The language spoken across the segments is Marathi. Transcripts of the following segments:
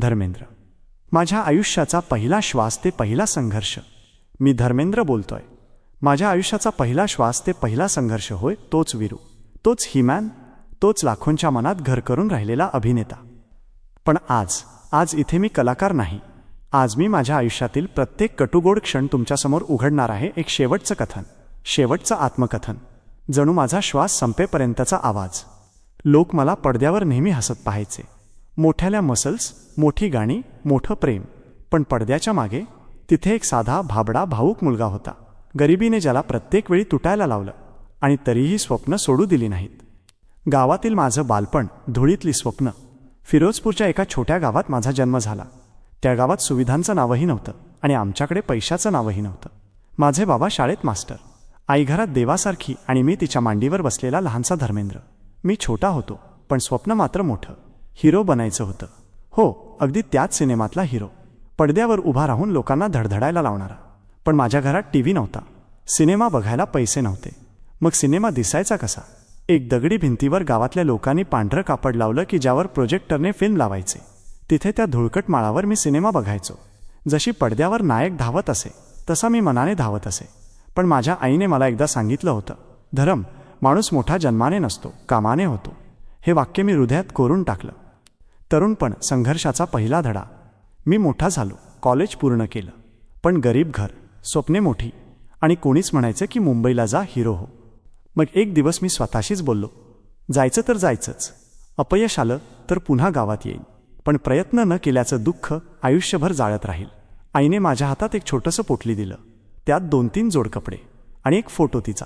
धर्मेंद्र माझ्या आयुष्याचा पहिला श्वास ते पहिला संघर्ष. मी धर्मेंद्र बोलतोय. माझ्या आयुष्याचा पहिला श्वास ते पहिला संघर्ष होय तोच वीरू. तोच हिमॅन तोच लाखोंच्या मनात घर करून राहिलेला अभिनेता. पण आज आज इथे मी कलाकार नाही. आज मी माझ्या आयुष्यातील प्रत्येक कटुगोड क्षण तुमच्यासमोर उघडणार आहे एक शेवटचं कथन शेवटचं आत्मकथन. जणू माझा श्वास संपेपर्यंतचा आवाज. लोक मला पडद्यावर नेहमी हसत पाहायचे. मोठ्याल्या मसल्स मोठी गाणी मोठं प्रेम. पण पडद्याच्या मागे तिथे एक साधा भाबडा भाऊक मुलगा होता. गरिबीने ज्याला प्रत्येक वेळी तुटायला लावलं आणि तरीही स्वप्न सोडू दिली नाहीत. गावातील माझं बालपण धुळीतली स्वप्न. फिरोजपूरच्या एका छोट्या गावात माझा जन्म झाला. त्या गावात सुविधांचं नावही नव्हतं आणि आमच्याकडे पैशाचं नावही नव्हतं. माझे बाबा शाळेत मास्टर. आई घरात देवासारखी आणि मी तिच्या मांडीवर बसलेला लहानसा धर्मेंद्र. मी छोटा होतो पण स्वप्न मात्र मोठं. हिरो बनायचं होतं. हो अगदी त्याच सिनेमातला हिरो. पडद्यावर उभा राहून लोकांना धडधडायला लावणारा. पण माझ्या घरात टी व्ही नव्हता. सिनेमा बघायला पैसे नव्हते. मग सिनेमा दिसायचा कसा? एक दगडी भिंतीवर गावातल्या लोकांनी पांढरं कापड लावलं की ज्यावर प्रोजेक्टरने फिल्म लावायचे. तिथे त्या धुळकट माळावर मी सिनेमा बघायचो. जशी पडद्यावर नायक धावत असे तसा मी मनाने धावत असे. पण माझ्या आईने मला एकदा सांगितलं होतं धरम माणूस मोठा जन्माने नसतो कामाने होतो. हे वाक्य मी हृदयात कोरून टाकलं. तरुणपण संघर्षाचा पहिला धडा. मी मोठा झालो कॉलेज पूर्ण केलं. पण गरीब घर स्वप्ने मोठी. आणि कोणीच म्हणायचं की मुंबईला जा हिरो हो. मग एक दिवस मी स्वतःशीच बोललो जायचं तर जायचंच. अपयश आलं तर पुन्हा गावात येईन. पण प्रयत्न न केल्याचं दुःख आयुष्यभर जाळत राहील. आईने माझ्या हातात एक छोटंसं पोटली दिलं. त्यात दोन तीन जोड कपडे आणि एक फोटो तिचा.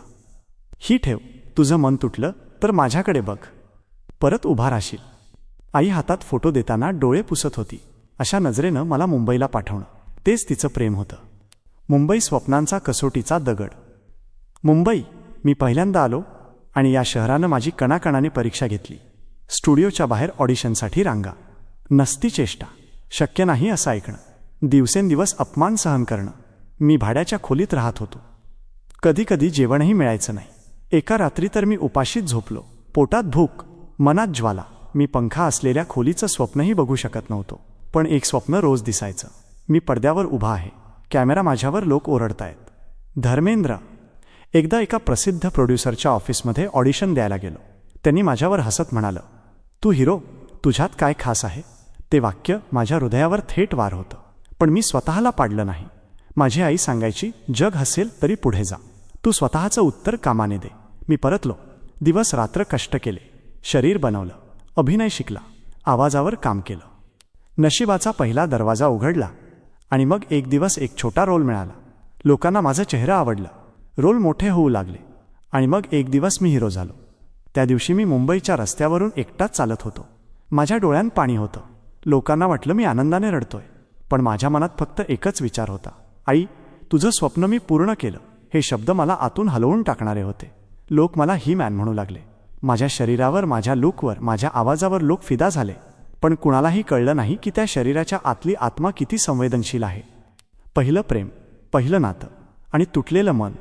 ही ठेव. तुझं मन तुटलं तर माझ्याकडे बघ. परत उभा राहशील. आई हातात फोटो देताना डोळे पुसत होती. अशा नजरेनं मला मुंबईला पाठवणं. तेच तिचं प्रेम होतं. मुंबई स्वप्नांचा कसोटीचा दगड. मुंबई मी पहिल्यांदा आलो आणि या शहरानं माझी कणाकणाने परीक्षा घेतली. स्टुडिओच्या बाहेर ऑडिशनसाठी रांगा. नसती चेष्टा. शक्य नाही असं ऐकणं. दिवसेंदिवस अपमान सहन करणं. मी भाड्याच्या खोलीत राहत होतो. कधीकधी जेवणही मिळायचं नाही. एका रात्री तर मी उपाशीच झोपलो. पोटात भूक मनात ज्वाला. मी पंखा असलेल्या खोलीचं स्वप्नही बघू शकत नव्हतो पण एक स्वप्न रोज दिसायचं. मी पडद्यावर उभा आहे. कॅमेरा माझ्यावर लोक ओरडतायत. धर्मेंद्र. एकदा एका प्रसिद्ध प्रोड्युसरच्या ऑफिसमध्ये ऑडिशन द्यायला गेलो. त्यांनी माझ्यावर हसत म्हणालं तू हिरो तुझ्यात काय खास आहे? ते वाक्य माझ्या हृदयावर थेट वार होतं. पण मी स्वतःला पाडलं नाही. माझी आई सांगायची जग हसेल तरी पुढे जा. तू स्वतःचं उत्तर कामाने दे. मी परतलो. दिवस रात्र कष्ट केले. शरीर बनवलं. अभिनय शिकला. आवाजावर काम केलं. नशिबाचा पहिला दरवाजा उघडला आणि मग एक दिवस एक छोटा रोल मिळाला. लोकांना माझं चेहरा आवडलं. रोल मोठे होऊ लागले आणि मग एक दिवस मी हिरो झालो. त्या दिवशी मी मुंबईच्या रस्त्यावरून एकटाच चालत होतो. माझ्या डोळ्यात पाणी होतं. लोकांना वाटलं मी आनंदाने रडतोय. पण माझ्या मनात फक्त एकच विचार होता. आई तुझं स्वप्न मी पूर्ण केलं. हे शब्द मला आतून हलवून टाकणारे होते. लोक मला ही मॅन म्हणू लागले. माझ्या शरीरावर माझ्या लुकवर माझ्या आवाजावर लोक फिदा झाले. पण कुणालाही कळलं नाही की त्या शरीराच्या आतली आत्मा किती संवेदनशील आहे. पहिलं प्रेम पहिलं नातं आणि तुटलेलं मन.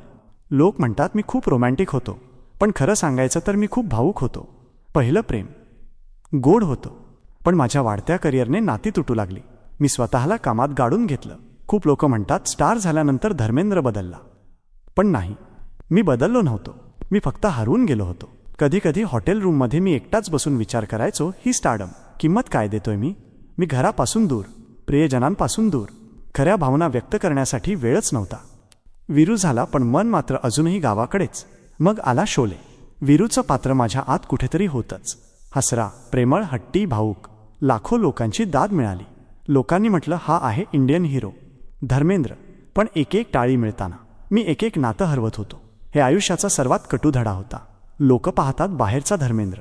लोक म्हणतात मी खूप रोमॅन्टिक होतो पण खरं सांगायचं तर मी खूप भावूक होतो. पहिलं प्रेम गोड होतं पण माझ्या वाढत्या करिअरने नाती तुटू लागली. मी स्वतःला कामात गाडून घेतलं. खूप लोक म्हणतात स्टार झाल्यानंतर धर्मेंद्र बदलला. पण नाही मी बदललो नव्हतो. मी फक्त हरवून गेलो होतो. कधी कधी हॉटेल रूममध्ये मी एकटाच बसून विचार करायचो ही स्टार्डम. किंमत काय देतोय मी? मी घरापासून दूर. प्रियजनांपासून दूर. खऱ्या भावना व्यक्त करण्यासाठी वेळच नव्हता. विरू झाला पण मन मात्र अजूनही गावाकडेच. मग आला शोले. विरूचं पात्र माझ्या आत कुठेतरी होतंच. हसरा प्रेमळ हट्टी भाऊक. लाखो लोकांची दाद मिळाली. लोकांनी म्हटलं हा आहे इंडियन हिरो. धर्मेंद्र. पण एक एक टाळी मिळताना. मी एक एक नातं हरवत होतो. हे आयुष्याचा सर्वात कटू धडा होता. लोक पाहतात बाहेरचा धर्मेंद्र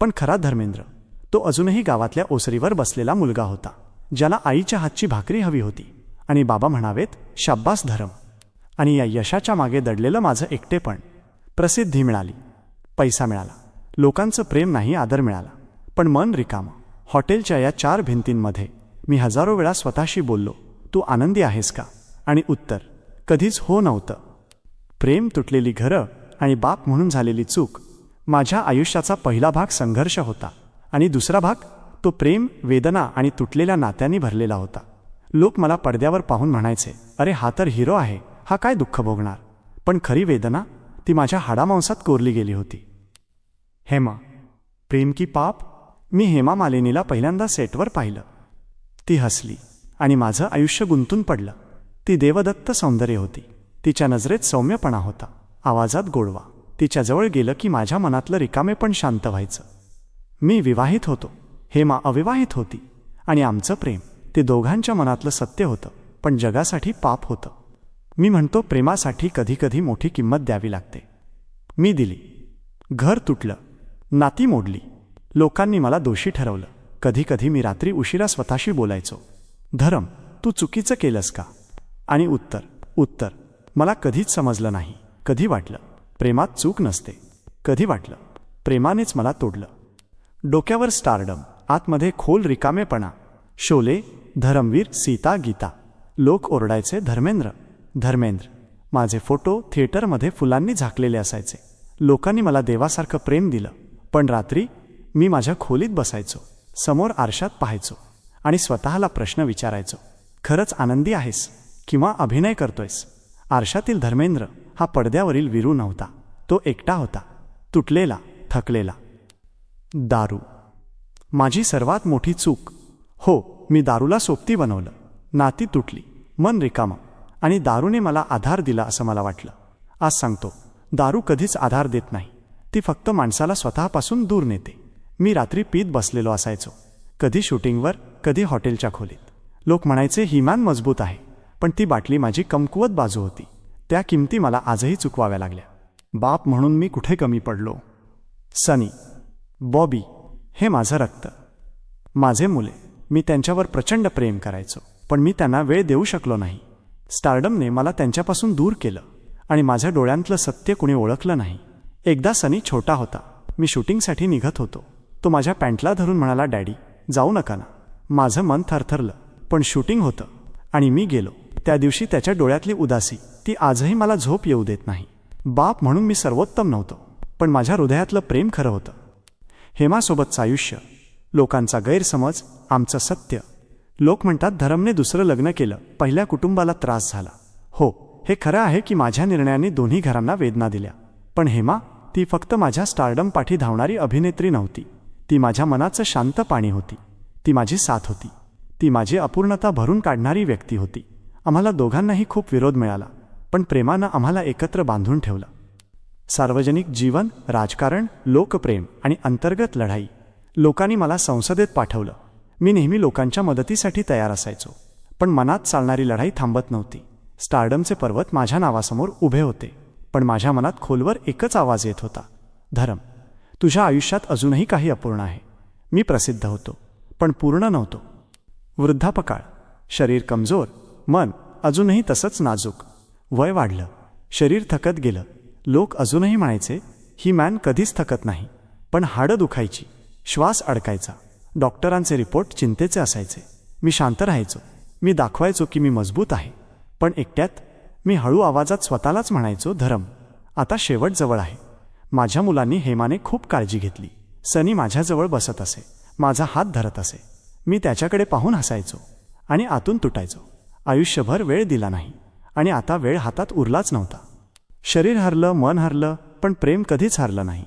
पण खरा धर्मेंद्र तो अजूनही गावातल्या ओसरीवर बसलेला मुलगा होता ज्याला आईच्या हातची भाकरी हवी होती. आणि बाबा म्हणावेत शाब्बास धर्म. आणि या यशाच्या मागे दडलेलं माझं एकटेपण प्रसिद्धी मिळाली पैसा मिळाला लोकांचं प्रेम नाही आदर मिळाला. पण मन रिकामं. हॉटेलच्या या चार भिंतींमध्ये मी हजारो वेळा स्वतःशी बोललो तू आनंदी आहेस का? आणि उत्तर कधीच हो नव्हतं. प्रेम तुटलेली घरं आणि बाप म्हणून झालेली चूक माझ्या आयुष्याचा पहिला भाग संघर्ष होता आणि दुसरा भाग तो प्रेम वेदना आणि तुटलेल्या नात्यांनी भरलेला होता. लोक मला पडद्यावर पाहून म्हणायचे अरे हा तर हिरो आहे हा काय दुःख भोगणार? पण खरी वेदना ती माझ्या हाडामांसात कोरली गेली होती. हेमा प्रेम की पाप? मी हेमा मालिनीला पहिल्यांदा सेटवर पाहिलं. ती हसली आणि माझं आयुष्य गुंतून पडलं. ती देवदत्त सौंदर्य होती. तिच्या नजरेत सौम्यपणा होता. आवाजात गोडवा. तिच्याजवळ गेलं की माझ्या मनातलं रिकामे पण शांत व्हायचं. मी विवाहित होतो. हेमा अविवाहित होती. आणि आमचं प्रेम. ते दोघांच्या मनातलं सत्य होतं. पण जगासाठी पाप होतं. मी म्हणतो प्रेमासाठी कधीकधी मोठी किंमत द्यावी लागते. मी दिली. घर तुटलं. नाती मोडली. लोकांनी मला दोषी ठरवलं. कधीकधी मी रात्री उशिरा स्वतःशी बोलायचो. धरम तू चुकीचं केलंस का? आणि उत्तर उत्तर मला कधीच समजलं नाही. कधी वाटलं? प्रेमात चूक नसते. कधी वाटलं? प्रेमानेच मला तोडलं. डोक्यावर स्टारडम आतमध्ये खोल रिकामेपणा. शोले धरमवीर सीता गीता. लोक ओरडायचे धर्मेंद्र धर्मेंद्र. माझे फोटो थिएटरमध्ये फुलांनी झाकलेले असायचे. लोकांनी मला देवासारखं प्रेम दिलं. पण रात्री मी माझ्या खोलीत बसायचो. समोर आरशात पाहायचो. आणि स्वतःला प्रश्न विचारायचो. खरंच आनंदी आहेस किंवा अभिनय करतोयस? आरशातील धर्मेंद्र हा पडद्यावरील विरू नव्हता. तो एकटा होता. तुटलेला थकलेला. दारू. माझी सर्वात मोठी चूक. हो मी दारूला सोबती बनवलं. नाती तुटली. मन रिकामं. आणि दारूने मला आधार दिला असं मला वाटलं. आज सांगतो दारू कधीच आधार देत नाही. ती फक्त माणसाला स्वतःपासून दूर नेते. मी रात्री पीत बसलेलो असायचो. कधी शूटिंगवर कधी हॉटेलच्या खोलीत. लोक म्हणायचे हिमान मजबूत आहे. पण ती बाटली माझी कमकुवत बाजू होती. त्या किमती मला आजही चुकवाव्या लागल्या. बाप म्हणून मी कुठे कमी पडलो? सनी बॉबी हे माझं रक्त. माझे मुले मी त्यांच्यावर प्रचंड प्रेम करायचो पण मी त्यांना वेळ देऊ शकलो नाही. स्टार्डमने मला त्यांच्यापासून दूर केलं आणि माझ्या डोळ्यांतलं सत्य कुणी ओळखलं नाही. एकदा सनी छोटा होता. मी शूटिंगसाठी निघत होतो. तो माझ्या पॅन्टला धरून म्हणाला डॅडी जाऊ नका ना. माझं मन थरथरलं पण शूटिंग होतं आणि मी गेलो. त्या दिवशी त्याच्या डोळ्यातली उदासी. ती आजही मला झोप येऊ देत नाही. बाप म्हणून मी सर्वोत्तम नव्हतो. पण माझ्या हृदयातलं प्रेम खरं होतं. हेमासोबतचं आयुष्य लोकांचा गैरसमज आमचं सत्य. लोक म्हणतात धरमने दुसरं लग्न केलं पहिल्या कुटुंबाला त्रास झाला. हो हे खरं आहे की माझ्या निर्णयाने दोन्ही घरांना वेदना दिल्या. पण हेमा ती फक्त माझ्या स्टारडम पाठी धावणारी अभिनेत्री नव्हती. ती माझ्या मनाचं शांत पाणी होती. ती माझी साथ होती. ती माझी अपूर्णता भरून काढणारी व्यक्ती होती. आम्हाला दोघांनाही खूप विरोध मिळाला पण प्रेमानं आम्हाला एकत्र बांधून ठेवलं. सार्वजनिक जीवन राजकारण लोकप्रेम आणि अंतर्गत लढाई लोकांनी मला संसदेत पाठवलं. मी नेहमी लोकांच्या मदतीसाठी तयार असायचो पण मनात चालणारी लढाई थांबत नव्हती. स्टार्डमचे पर्वत माझ्या नावासमोर उभे होते पण माझ्या मनात खोलवर एकच आवाज येत होता. धरम तुझ्या आयुष्यात अजूनही काही अपूर्ण आहे. मी प्रसिद्ध होतो पण पूर्ण नव्हतो. वृद्धापकाळ शरीर कमजोर मन अजूनही तसंच नाजूक. वय वाढलं. शरीर थकत गेलं. लोक अजूनही म्हणायचे ही मॅन कधीच थकत नाही. पण हाडं दुखायची. श्वास अडकायचा. डॉक्टरांचे रिपोर्ट चिंतेचे असायचे. मी शांत राहायचो. मी दाखवायचो की मी मजबूत आहे. पण एकट्यात मी हळू आवाजात स्वतःलाच म्हणायचो धरम आता शेवट जवळ आहे. माझ्या मुलांनी हेमाने खूप काळजी घेतली. सनी माझ्याजवळ बसत असे. माझा हात धरत असे. मी त्याच्याकडे पाहून हसायचो आणि आतून तुटायचो. आयुष्यभर वेळ दिला नाही आणि आता वेळ हातात उरलाच नव्हता. शरीर हरलं मन हरलं पण प्रेम कधीच हरलं नाही.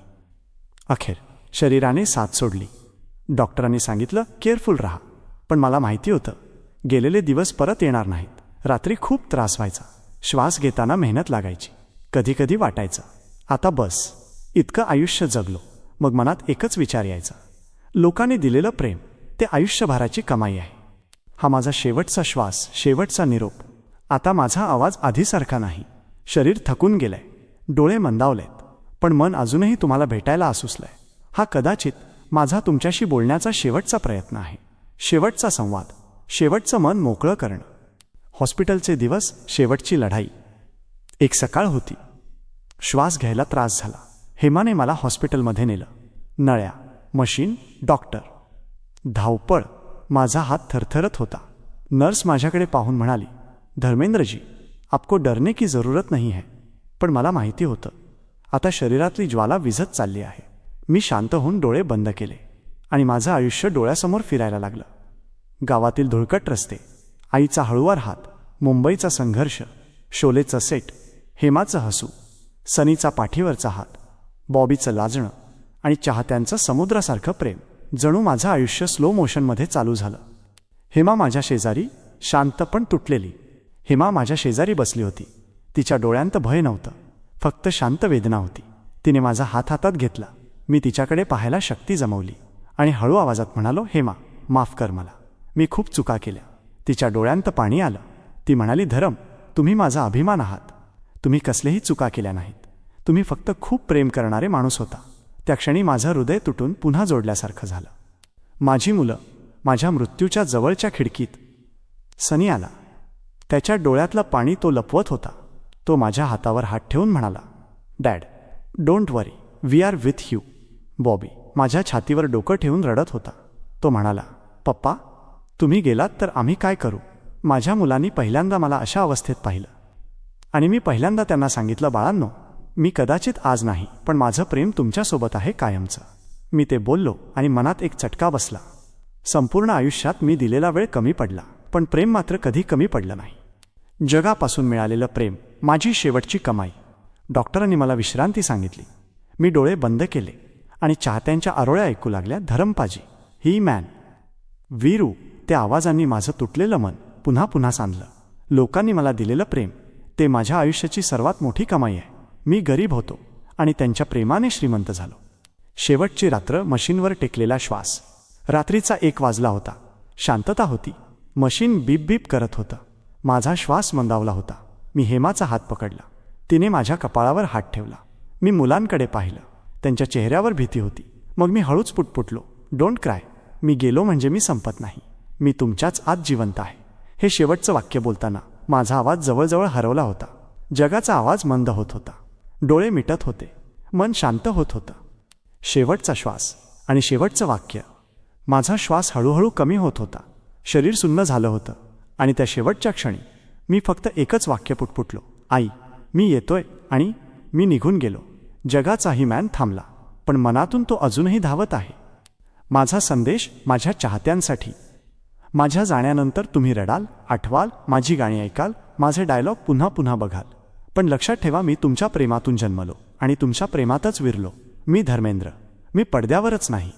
अखेर शरीराने साथ सोडली. डॉक्टरांनी सांगितलं केअरफुल राहा. पण मला माहिती होतं गेलेले दिवस परत येणार नाहीत. रात्री खूप त्रास व्हायचा. श्वास घेताना मेहनत लागायची. कधीकधी वाटायचं. आता बस. इतकं आयुष्य जगलो. मग मनात एकच विचार यायचा. लोकांनी दिलेलं प्रेम ते आयुष्यभराची कमाई आहे. हा माझा शेवटचा श्वास शेवटचा निरोप. आता माझा आवाज आधीसारखा नाही. शरीर थकून गेलंय. डोळे मंदावलेत. पण मन अजूनही तुम्हाला भेटायला आसुसलंय हा कदाचित माझा तुमच्याशी बोलण्याचा शेवटचा प्रयत्न आहे. शेवटचा संवाद. शेवटचं मन मोकळं करणं. हॉस्पिटलचे दिवस शेवटची लढाई. एक सकाळ होती. श्वास घ्यायला त्रास झाला. हेमाने मला हॉस्पिटलमध्ये नेलं. नळ्या मशीन डॉक्टर. धावपळ. माझा हात थरथरत होता. नर्स माझ्याकडे पाहून म्हणाली धर्मेंद्रजी आपको डरने की जरूरत नाही है पण मला माहिती होतं. आता शरीरातली ज्वाला विझत चालली आहे. मी शांत होऊन डोळे बंद केले आणि माझं आयुष्य डोळ्यासमोर फिरायला लागलं. गावातील धुळकट रस्ते आईचा हळुवार हात मुंबईचा संघर्ष शोलेचं सेट हेमाचं हसू सनीचा पाठीवरचा हात बॉबीचं लाजणं आणि चाहत्यांचं समुद्रासारखं प्रेम. जणू माझं आयुष्य स्लो मोशनमध्ये चालू झालं. हेमा माझ्या शेजारी शांत पण तुटलेली. हेमा माझ्या शेजारी बसली होती. तिच्या डोळ्यांत भय नव्हतं. फक्त शांत वेदना होती. तिने माझा हात हातात घेतला. मी तिच्याकडे पाहायला शक्ती जमवली. आणि हळू आवाजात म्हणालो हेमा माफ कर मला. मी खूप चुका केल्या. तिच्या डोळ्यांत पाणी आलं. ती म्हणाली धरम तुम्ही माझा अभिमान आहात. तुम्ही कसलेही चुका केल्या नाहीत. तुम्ही फक्त खूप प्रेम करणारे माणूस होता. त्या क्षणी माझं हृदय तुटून पुन्हा जोडल्यासारखं झालं. माझी मुलं माझ्या मृत्यूच्या जवळच्या खिडकीत. सनी आला. त्याच्या डोळ्यातलं पाणी तो लपवत होता. तो माझ्या हातावर हात ठेवून म्हणाला dad don't worry. We are with you. Bobby माझ्या छातीवर डोकं ठेवून रडत होता. तो म्हणाला पप्पा तुम्ही गेलात तर आम्ही काय करू? माझ्या मुलांनी पहिल्यांदा मला अशा अवस्थेत पाहिलं. आणि मी पहिल्यांदा त्यांना सांगितलं बाळांनो मी कदाचित आज नाही पण माझं प्रेम तुमच्यासोबत आहे कायमचं. मी ते बोललो आणि मनात एक चटका बसला. संपूर्ण आयुष्यात मी दिलेला वेळ कमी पडला पण प्रेम मात्र कधी कमी पडलं नाही. जगापासून मिळालेलं प्रेम माझी शेवटची कमाई. डॉक्टरांनी मला विश्रांती सांगितली. मी डोळे बंद केले आणि चाहत्यांच्या आरोळ्या ऐकू लागल्या धरमपाजी ही मॅन. वीरू त्या आवाजांनी माझं तुटलेलं मन पुन्हा पुन्हा सांधलं लोकांनी मला दिलेलं प्रेम ते माझ्या आयुष्याची सर्वात मोठी कमाई आहे. मी गरीब होतो आणि त्यांच्या प्रेमाने श्रीमंत झालो. शेवटची रात्र मशीनवर टेकलेला श्वास. रात्रीचा एक वाजला होता. शांतता होती. मशीन बीप बीप करत होतं. माझा श्वास मंदावला होता. मी हेमाचा हात पकडला. तिने माझ्या कपाळावर हात ठेवला. मी मुलांकडे पाहिलं. त्यांच्या चेहऱ्यावर भीती होती. मग मी हळूच पुटपुटलो. डोंट क्राय मी गेलो म्हणजे मी संपत नाही. मी तुमच्याच आत जिवंत आहे. हे शेवटचं वाक्य बोलताना माझा आवाज जवळजवळ हरवला होता. जगाचा आवाज मंद होत होता. डोळे मिटत होते. मन शांत होत होतं. शेवटचा श्वास आणि शेवटचं वाक्य. माझा श्वास हळूहळू कमी होत होता. शरीर सुन्न झालं होतं आणि त्या शेवटच्या क्षणी मी फक्त एकच वाक्य पुटपुटलो. आई मी येतोय आणि मी निघून गेलो. जगाचाही मॅन थांबला पण मनातून तो अजूनही धावत आहे. माझा संदेश माझ्या चाहत्यांसाठी. माझ्या जाण्यानंतर तुम्ही रडाल आठवाल माझी गाणी ऐकाल माझे डायलॉग पुन्हा पुन्हा बघाल. पण लक्षात ठेवा मी तुमच्या प्रेमातून जन्मलो आणि तुमच्या प्रेमातच विरलो. मी धर्मेंद्र. मी पडद्यावरच नाही.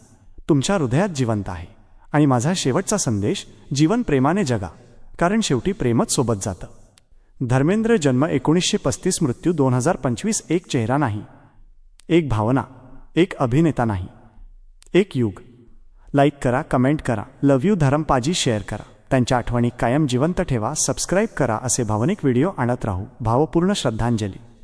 तुमच्या हृदयात जिवंत आहे आणि माझा शेवटचा संदेश जीवन प्रेमाने जगा कारण शेवटी प्रेमच सोबत जातं. धर्मेंद्र जन्म एकोणीसशे पस्तीस मृत्यू दोन हजार पंचवीस एक चेहरा नाही एक भावना एक अभिनेता नाही एक युग. लाईक करा कमेंट करा लव यू धरमपाजी शेअर करा. त्यांच्या आठवणी कायम जिवंत ठेवा सबस्क्राईब करा असे भावनिक व्हिडिओ आणत राहू. भावपूर्ण श्रद्धांजली.